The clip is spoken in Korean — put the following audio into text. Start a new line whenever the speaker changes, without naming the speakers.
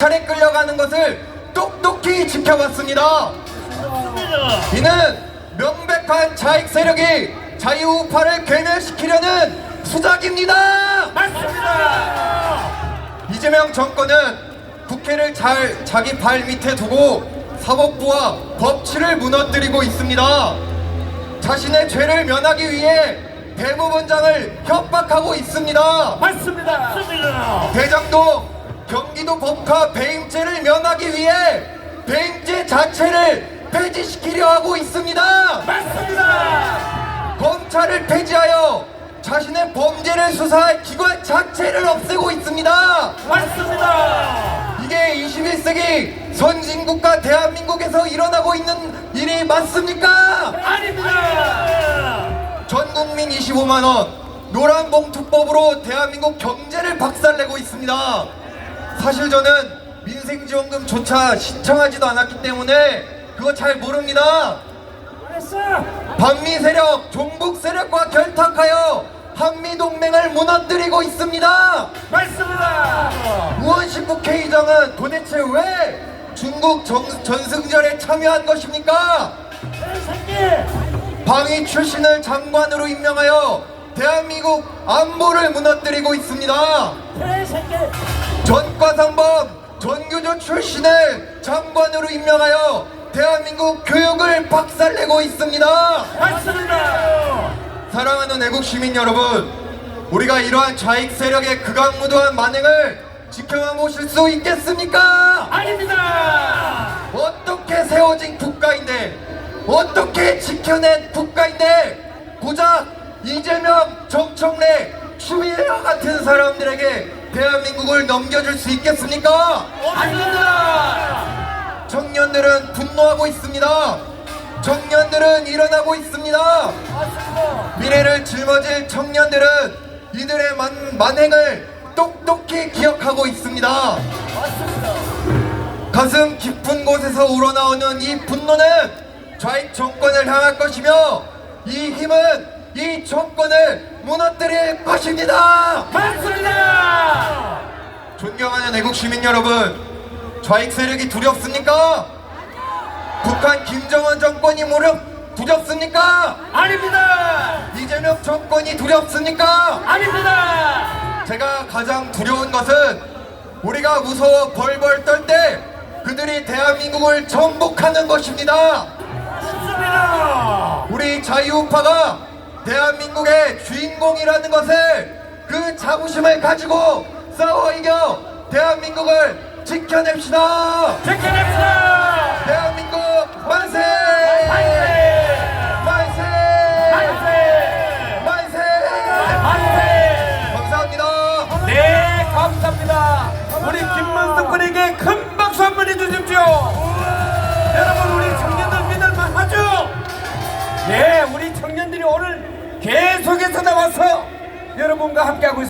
차례 끌려가는 것을 똑똑히 지켜봤습니다. 이는 명백한 자익 세력이 자유우파를 괴멸시키려는 수작입니다.
맞습니다.
이재명 정권은 국회를 잘 자기 발 밑에 두고 사법부와 법치를 무너뜨리고 있습니다. 자신의 죄를 면하기 위해 대법원장을 협박하고 있습니다.
맞습니다. 맞습니다.
대장도 경기도 법카 배임죄를 면하기 위해 배임죄 자체를 폐지시키려 하고 있습니다.
맞습니다.
검찰을 폐지하여 자신의 범죄를 수사할 기관 자체를 없애고 있습니다.
맞습니다.
이게 21세기 선진국가 대한민국에서 일어나고 있는 일이 맞습니까?
아닙니다.
전 국민 25만 원 노란봉투법으로 대한민국 경제를 박살내고 있습니다. 사실 저는 민생지원금조차 신청하지도 않았기 때문에 그거 잘 모릅니다. 반미 세력, 종북 세력과 결탁하여 한미 동맹을 무너뜨리고 있습니다.
맞습니다.
우원식 국회의장은 도대체 왜 중국 정- 전승절에 참여한 것입니까?
새끼.
방위 출신을 장관으로 임명하여 대한민국 안보를 무너뜨리고 있습니다. 전과상범 전교조 출신을 장관으로 임명하여 대한민국 교육을 박살내고 있습니다.
맞습니다.
사랑하는 애국 시민 여러분, 우리가 이러한 좌익 세력의 극악무도한 만행을 지켜만 보실 수 있겠습니까?
아닙니다.
어떻게 세워진 국가인데, 어떻게 지켜낸 국가인데, 고작 이재명, 정청래, 추미애 같은 사람들에게 대한민국을 넘겨줄 수 있겠습니까?
아닙니다.
청년들은 분노하고 있습니다. 청년들은 일어나고 있습니다. 미래를 짊어질 청년들은 이들의 만, 만행을 똑똑히 기억하고 있습니다. 가슴 깊은 곳에서 우러나오는 이 분노는 좌익 정권을 향할 것이며 이 힘은 이 정권을 무너뜨릴 것입니다.
맞습니다.
존경하는 애국 시민 여러분, 좌익 세력이 두렵습니까? 북한 김정은 정권이 무력 두렵습니까?
아닙니다.
이재명 정권이 두렵습니까?
아닙니다.
제가 가장 두려운 것은 우리가 무서워 벌벌 떨 때 그들이 대한민국을 정복하는 것입니다. 우리 자유우파가 대한민국의 주인공이라는 것을 그 자부심을 가지고 싸워 이겨 대한민국을 지켜냅시다.
지켜냅시다.
대한민국 만세!
만세!
만세!
만세!
만세!
만세!
감사합니다.
네, 감사합니다. 우리 김문수 군에게 큰 박수 한 번 해주십시오. 여러분, 우리 청년들 믿을만 하죠? 예, 계속해서 나와서 여러분과 함께하고 있습니다.